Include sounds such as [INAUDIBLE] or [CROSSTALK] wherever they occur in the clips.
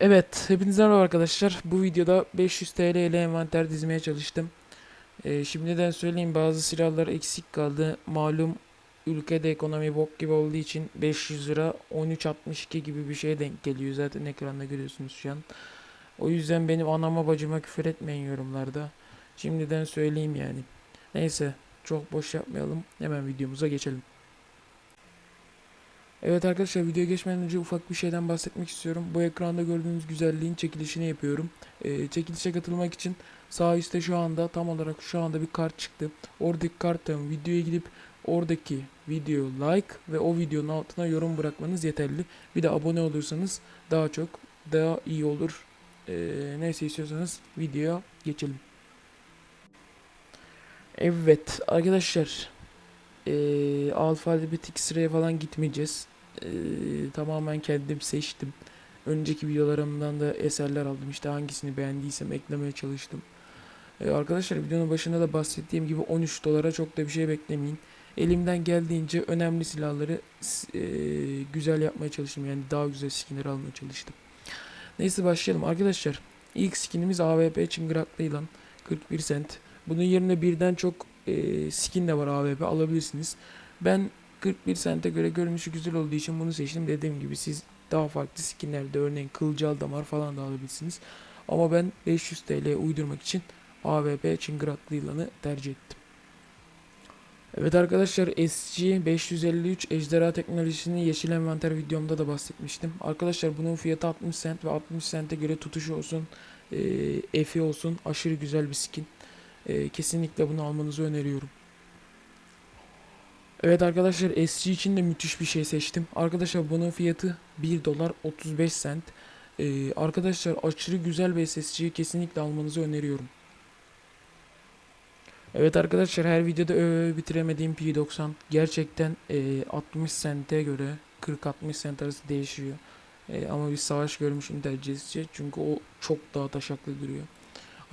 Evet, hepinize merhaba arkadaşlar. Bu videoda 500 TL ile envanter dizmeye çalıştım. Ee, şimdiden söyleyeyim bazı silahlar eksik kaldı. Malum ülkede ekonomi bok gibi olduğu için 500 lira 13.62 gibi bir şeye denk geliyor. Zaten ekranda görüyorsunuz şu an. O yüzden benim anama bacıma küfür etmeyin yorumlarda. Şimdiden söyleyeyim yani. Neyse, çok boş yapmayalım. Hemen videomuza geçelim. Evet arkadaşlar videoya geçmeden önce ufak bir şeyden bahsetmek istiyorum. Bu ekranda gördüğünüz güzelliğin çekilişini yapıyorum. Ee, çekilişe katılmak için sağ üstte şu anda tam olarak şu anda bir kart çıktı. Oradaki karttan videoya gidip oradaki video like ve o videonun altına yorum bırakmanız yeterli. Bir de abone olursanız daha çok daha iyi olur. Ee, neyse istiyorsanız videoya geçelim. Evet arkadaşlar ee, alfabetik sıraya falan gitmeyeceğiz. Ee, tamamen kendim seçtim. Önceki videolarımdan da eserler aldım. İşte hangisini beğendiysem eklemeye çalıştım. Ee, arkadaşlar videonun başında da bahsettiğim gibi 13 dolara çok da bir şey beklemeyin. Elimden geldiğince önemli silahları ee, güzel yapmaya çalıştım. Yani daha güzel skinler almaya çalıştım. Neyse başlayalım. Arkadaşlar ilk skinimiz AWP Çıngıraklı yılan 41 cent. Bunun yerine birden çok ee, skin de var AWP alabilirsiniz. Ben 41 sente göre görünüşü güzel olduğu için bunu seçtim. Dediğim gibi siz daha farklı skinlerde örneğin kılcal damar falan da alabilirsiniz. Ama ben 500 TL uydurmak için AWP Çıngıraklı yılanı tercih ettim. Evet arkadaşlar SG 553 ejderha teknolojisinin yeşil envanter videomda da bahsetmiştim. Arkadaşlar bunun fiyatı 60 cent ve 60 sente göre tutuşu olsun, e, F'i olsun aşırı güzel bir skin. Kesinlikle bunu almanızı öneriyorum. Evet arkadaşlar SG için de müthiş bir şey seçtim. Arkadaşlar bunun fiyatı 1 dolar 35 cent. Ee, arkadaşlar aşırı güzel bir SSG'yi kesinlikle almanızı öneriyorum. Evet arkadaşlar her videoda bitiremediğim P90 gerçekten e, 60 sente göre 40-60 sent arası değişiyor. E, ama biz savaş görmüşünü tercih edeceğiz çünkü o çok daha taşaklı duruyor.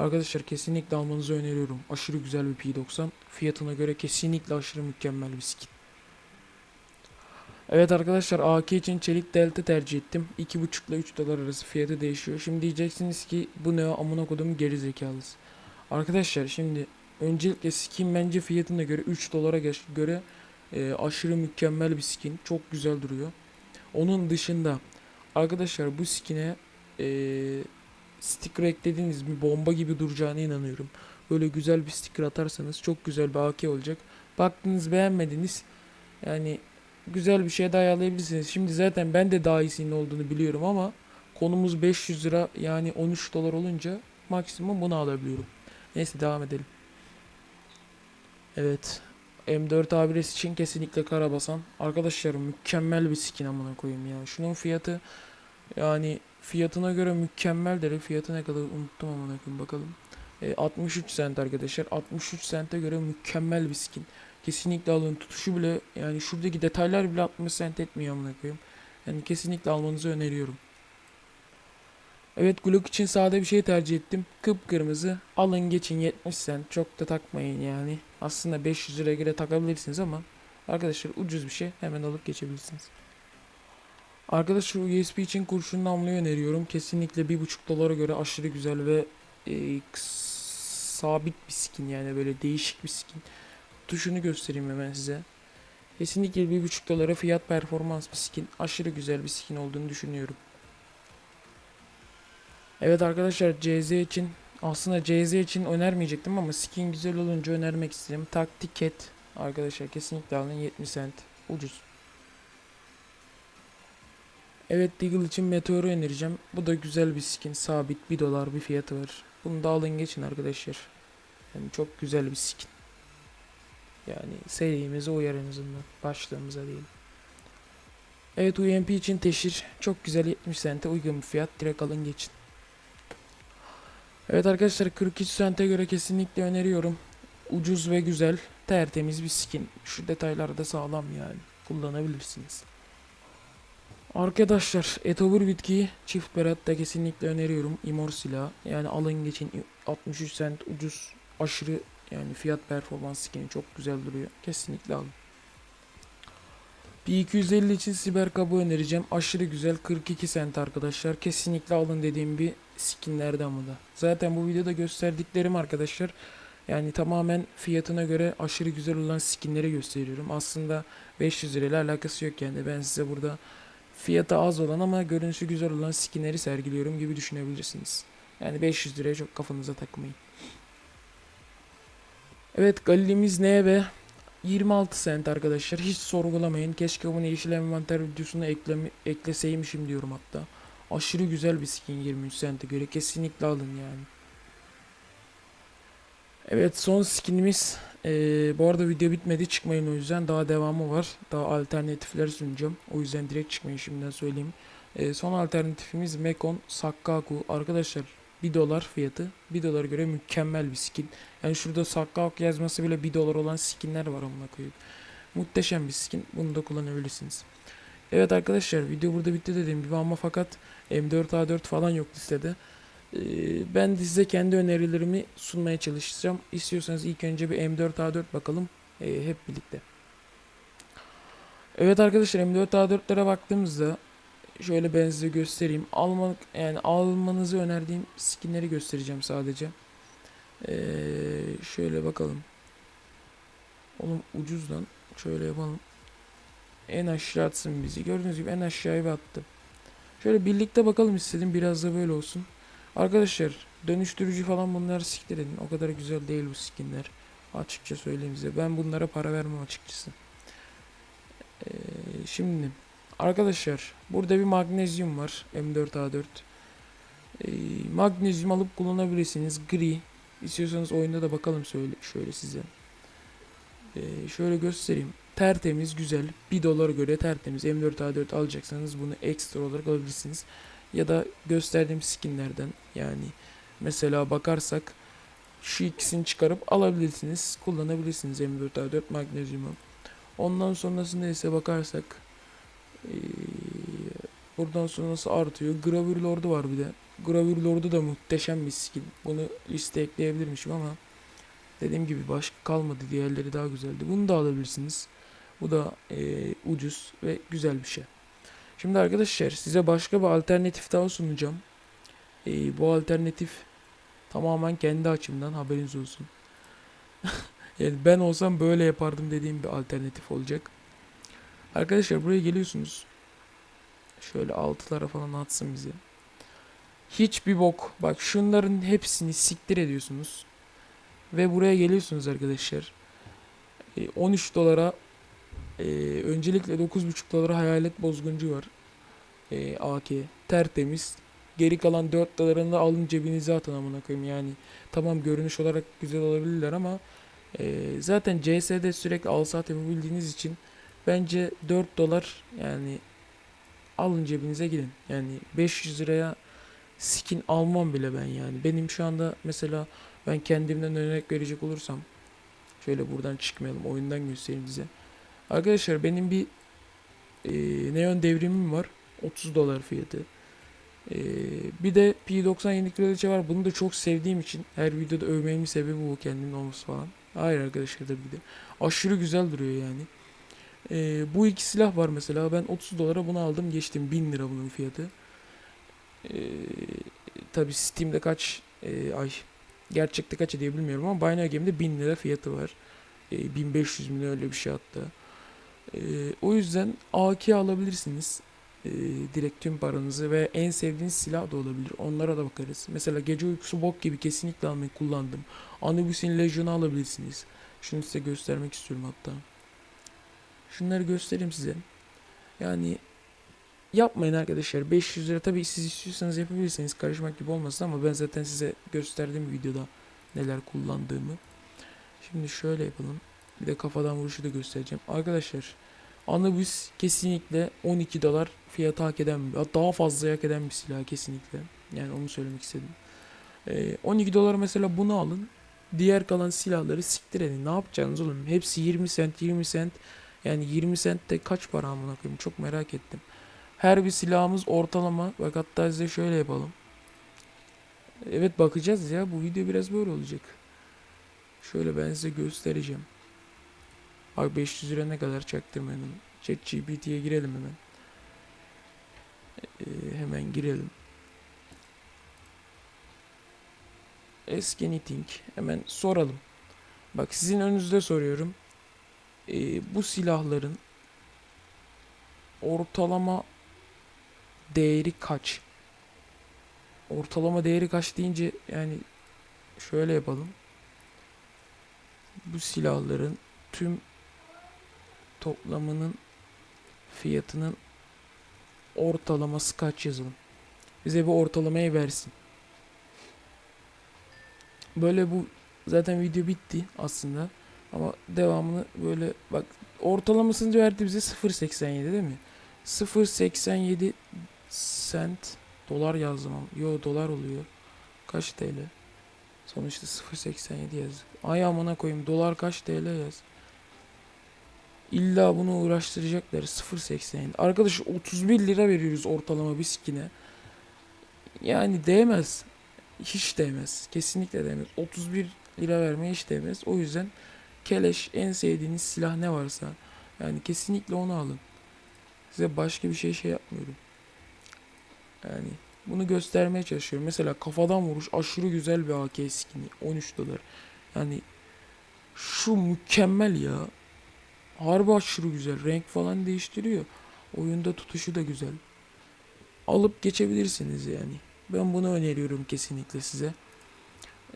Arkadaşlar kesinlikle almanızı öneriyorum. Aşırı güzel bir P90. Fiyatına göre kesinlikle aşırı mükemmel bir skin. Evet arkadaşlar AK için çelik delta tercih ettim. 2.5 ile 3 dolar arası fiyatı değişiyor. Şimdi diyeceksiniz ki bu ne amına kodum geri zekalısı. Arkadaşlar şimdi öncelikle skin bence fiyatına göre 3 dolara göre e, aşırı mükemmel bir skin. Çok güzel duruyor. Onun dışında arkadaşlar bu skine e, sticker eklediğiniz bir bomba gibi duracağına inanıyorum. Böyle güzel bir sticker atarsanız çok güzel bir AK olacak. Baktınız beğenmediniz. Yani güzel bir şey daha ayarlayabilirsiniz. Şimdi zaten ben de daha iyisinin olduğunu biliyorum ama konumuz 500 lira yani 13 dolar olunca maksimum bunu alabiliyorum. Neyse devam edelim. Evet. M4 A1S için kesinlikle karabasan. Arkadaşlar mükemmel bir skin amına koyayım ya. Şunun fiyatı yani fiyatına göre mükemmel deri. Fiyatı ne kadar unuttum amına koyayım bakalım. E, 63 cent arkadaşlar. 63 cente göre mükemmel bir skin. Kesinlikle alın. Tutuşu bile yani şuradaki detaylar bile 60 cent etmiyor amına koyayım. Yani kesinlikle almanızı öneriyorum. Evet Glock için sade bir şey tercih ettim. Kıpkırmızı. Alın geçin 70 cent. Çok da takmayın yani. Aslında 500 liraya göre takabilirsiniz ama arkadaşlar ucuz bir şey. Hemen alıp geçebilirsiniz. Arkadaşlar USB için kurşun namluyu öneriyorum. Kesinlikle 1.5 dolara göre aşırı güzel ve e, sabit bir skin yani böyle değişik bir skin. Tuşunu göstereyim hemen size. Kesinlikle 1.5 dolara fiyat performans bir skin. Aşırı güzel bir skin olduğunu düşünüyorum. Evet arkadaşlar CZ için aslında CZ için önermeyecektim ama skin güzel olunca önermek istedim. Taktik Cat arkadaşlar kesinlikle alın 70 cent. Ucuz. Evet Deagle için Meteor'u önereceğim. Bu da güzel bir skin. Sabit 1 dolar bir fiyatı var. Bunu da alın geçin arkadaşlar. Yani çok güzel bir skin. Yani serimize uyar en azından. Başlığımıza değil. Evet UMP için teşhir. Çok güzel 70 sente uygun bir fiyat. Direkt alın geçin. Evet arkadaşlar 43 sente göre kesinlikle öneriyorum. Ucuz ve güzel. Tertemiz bir skin. Şu detaylar da sağlam yani. Kullanabilirsiniz. Arkadaşlar Etover bitkiyi çift beratta kesinlikle öneriyorum. Imor silahı. Yani alın geçin 63 cent ucuz aşırı yani fiyat performans skini çok güzel duruyor. Kesinlikle alın. Bir 250 için siber kabı önereceğim. Aşırı güzel 42 sent arkadaşlar. Kesinlikle alın dediğim bir skinlerden bu da. Zaten bu videoda gösterdiklerim arkadaşlar yani tamamen fiyatına göre aşırı güzel olan skinleri gösteriyorum. Aslında 500 lirayla alakası yok yani. Ben size burada fiyatı az olan ama görünüşü güzel olan skinleri sergiliyorum gibi düşünebilirsiniz. Yani 500 liraya çok kafanıza takmayın. Evet Galilimiz ne be? 26 cent arkadaşlar. Hiç sorgulamayın. Keşke bunu yeşil envanter videosuna ekleme, ekleseymişim diyorum hatta. Aşırı güzel bir skin 23 cent'e göre. Kesinlikle alın yani. Evet son skinimiz. Ee, bu arada video bitmedi. Çıkmayın o yüzden. Daha devamı var. Daha alternatifler sunacağım. O yüzden direkt çıkmayın şimdiden söyleyeyim. Ee, son alternatifimiz Mekon Sakkaku. Arkadaşlar 1 dolar fiyatı. 1 dolara göre mükemmel bir skin. Yani şurada Sakkaku yazması bile 1 dolar olan skinler var amına koyayım. Muhteşem bir skin. Bunu da kullanabilirsiniz. Evet arkadaşlar video burada bitti dediğim gibi ama fakat M4A4 falan yok listede. Ee, ben de size kendi önerilerimi sunmaya çalışacağım. İstiyorsanız ilk önce bir M4A4 bakalım ee, hep birlikte. Evet arkadaşlar M4A4'lere baktığımızda şöyle ben size göstereyim. Almak yani almanızı önerdiğim skinleri göstereceğim sadece. Ee, şöyle bakalım. Oğlum ucuz lan. Şöyle yapalım. En aşağı atsın bizi. Gördüğünüz gibi en aşağıya bir attı. Şöyle birlikte bakalım istedim. Biraz da böyle olsun. Arkadaşlar dönüştürücü falan bunları siktir edin. O kadar güzel değil bu skinler. Açıkça söyleyeyim size. Ben bunlara para vermem açıkçası. Ee, şimdi arkadaşlar burada bir magnezyum var. M4A4. Ee, magnezyum alıp kullanabilirsiniz. Gri. İstiyorsanız oyunda da bakalım söyle şöyle size. Ee, şöyle göstereyim. Tertemiz, güzel. 1 dolara göre tertemiz. M4A4 alacaksanız bunu ekstra olarak alabilirsiniz. Ya da gösterdiğim skinlerden yani mesela bakarsak şu ikisini çıkarıp alabilirsiniz. Kullanabilirsiniz M4A4 magnezyumu. Ondan sonrasında ise bakarsak ee, buradan sonrası artıyor. Gravür Lord'u var bir de. Gravür Lord'u da muhteşem bir skin. Bunu liste ekleyebilirmişim ama dediğim gibi başka kalmadı. Diğerleri daha güzeldi. Bunu da alabilirsiniz. Bu da ee, ucuz ve güzel bir şey. Şimdi arkadaşlar size başka bir alternatif daha sunacağım. Ee, bu alternatif tamamen kendi açımdan haberiniz olsun. [LAUGHS] yani ben olsam böyle yapardım dediğim bir alternatif olacak. Arkadaşlar buraya geliyorsunuz. Şöyle altılara falan atsın bizi. Hiçbir bok. Bak şunların hepsini siktir ediyorsunuz. Ve buraya geliyorsunuz arkadaşlar. Ee, 13 dolara ee, öncelikle 9.5 dolara hayalet bozguncu var. Ee, AK. Tertemiz. Geri kalan 4 dolarını da alın cebinize atın amına koyayım yani. Tamam görünüş olarak güzel olabilirler ama e, zaten CS'de sürekli al saat yapabildiğiniz için bence 4 dolar yani alın cebinize gidin. Yani 500 liraya skin almam bile ben yani. Benim şu anda mesela ben kendimden örnek verecek olursam şöyle buradan çıkmayalım oyundan göstereyim size. Arkadaşlar benim bir e, neon devrimim var. 30 dolar fiyatı. E, bir de P97 kraliçe var. Bunu da çok sevdiğim için her videoda övmemin sebebi bu kendimin olması falan. Hayır arkadaşlar tabii de. Aşırı güzel duruyor yani. E, bu iki silah var mesela. Ben 30 dolara bunu aldım geçtim. 1000 lira bunun fiyatı. E, tabii Steam'de kaç e, ay gerçekte kaç diye bilmiyorum ama Binary Game'de 1000 lira fiyatı var. E, 1500 milyon öyle bir şey hatta. Ee, o yüzden AK alabilirsiniz. Ee, direkt tüm paranızı ve en sevdiğiniz silah da olabilir. Onlara da bakarız. Mesela gece uykusu bok gibi kesinlikle almayı kullandım. Anubis'in Legion'u alabilirsiniz. Şunu size göstermek istiyorum hatta. Şunları göstereyim size. Yani yapmayın arkadaşlar. 500 lira tabii siz istiyorsanız yapabilirsiniz. Karışmak gibi olmasın ama ben zaten size gösterdiğim videoda neler kullandığımı. Şimdi şöyle yapalım. Bir de kafadan vuruşu da göstereceğim. Arkadaşlar Anubis kesinlikle 12 dolar fiyatı hak eden, daha fazla hak eden bir silah kesinlikle. Yani onu söylemek istedim. Ee, 12 dolar mesela bunu alın. Diğer kalan silahları siktir edin. Ne yapacaksınız oğlum? Hepsi 20 cent, 20 cent. Yani 20 cent de kaç para amına koyayım? Çok merak ettim. Her bir silahımız ortalama. Bak hatta size şöyle yapalım. Evet bakacağız ya. Bu video biraz böyle olacak. Şöyle ben size göstereceğim. Bak 500 lira ne kadar çaktırmayın. ChatGPT'ye girelim hemen. Ee, hemen girelim. Ask anything. Hemen soralım. Bak sizin önünüzde soruyorum. Ee, bu silahların ortalama değeri kaç? Ortalama değeri kaç deyince yani şöyle yapalım. Bu silahların tüm toplamının fiyatının ortalaması kaç yazalım. Bize bir ortalamayı versin. Böyle bu zaten video bitti aslında. Ama devamını böyle bak ortalamasını verdi bize 0.87 değil mi? 0.87 cent dolar yazdım ama. Yo dolar oluyor. Kaç TL? Sonuçta 0.87 yazdık. Ay amına koyayım dolar kaç TL yaz. İlla bunu uğraştıracaklar 0.87. Arkadaş 31 lira veriyoruz ortalama bir skine. Yani değmez. Hiç değmez. Kesinlikle değmez. 31 lira vermeye hiç değmez. O yüzden keleş en sevdiğiniz silah ne varsa yani kesinlikle onu alın. Size başka bir şey şey yapmıyorum. Yani bunu göstermeye çalışıyorum. Mesela kafadan vuruş aşırı güzel bir AK skini. 13 dolar. Yani şu mükemmel ya. Harbi aşırı güzel. Renk falan değiştiriyor. Oyunda tutuşu da güzel. Alıp geçebilirsiniz yani. Ben bunu öneriyorum kesinlikle size.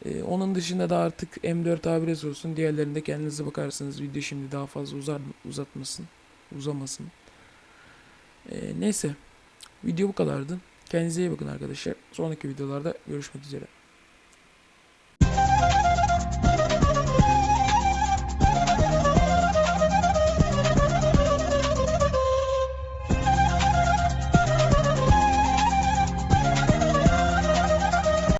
Ee, onun dışında da artık M4 A1S olsun. Diğerlerinde kendinize bakarsınız. Video şimdi daha fazla uzar uzatmasın. Uzamasın. Ee, neyse. Video bu kadardı. Kendinize iyi bakın arkadaşlar. Sonraki videolarda görüşmek üzere.